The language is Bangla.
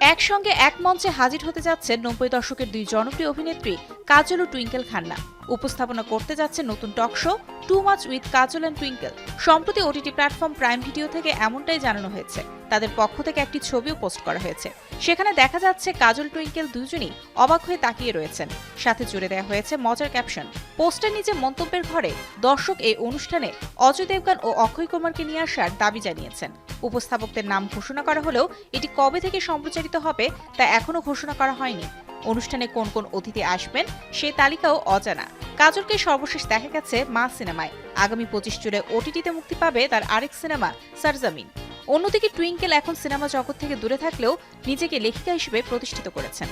একসঙ্গে এক মঞ্চে হাজির হতে যাচ্ছেন নব্বই দশকের দুই জনপ্রিয় অভিনেত্রী কাজল ও টুইঙ্কেল খান্না। উপস্থাপনা করতে যাচ্ছে নতুন talk show too much with Kajol and Twinkle. সম্প্রতি ওটিটি প্ল্যাটফর্ম প্রাইম ভিডিও থেকে এমনটাই জানানো হয়েছে। তাদের পক্ষ থেকে একটি ছবিও পোস্ট করা হয়েছে। সেখানে দেখা যাচ্ছে কাজল টুইঙ্কেল দুজনই অবাক হয়ে তাকিয়ে রয়েছেন। সাথে জুড়ে দেওয়া হয়েছে মজার ক্যাপশন। পোস্টের নিচে মন্তব্যের ঘরে দর্শক এই অনুষ্ঠানে অজয় দেবগান ও অক্ষয় কুমারকে নিয়ে আসার দাবি জানিয়েছেন। উপস্থাপকদের নাম ঘোষণা করা হলেও এটি কবে থেকে সম্প্রচারিত হবে তা এখনও ঘোষণা করা হয়নি। অনুষ্ঠানে কোন কোন অতিথি আসবেন সেই তালিকাও অজানা। কাজলকে সর্বশেষ দেখা গেছে মা সিনেমায়। আগামী পঁচিশ জুলাই ওটিটিতে মুক্তি পাবে তার আরেক সিনেমা, সারজামিন। অন্যদিকে টুইঙ্কেল এখন সিনেমা জগৎ থেকে দূরে থাকলেও নিজেকে লেখিকা হিসেবে প্রতিষ্ঠিত করেছেন।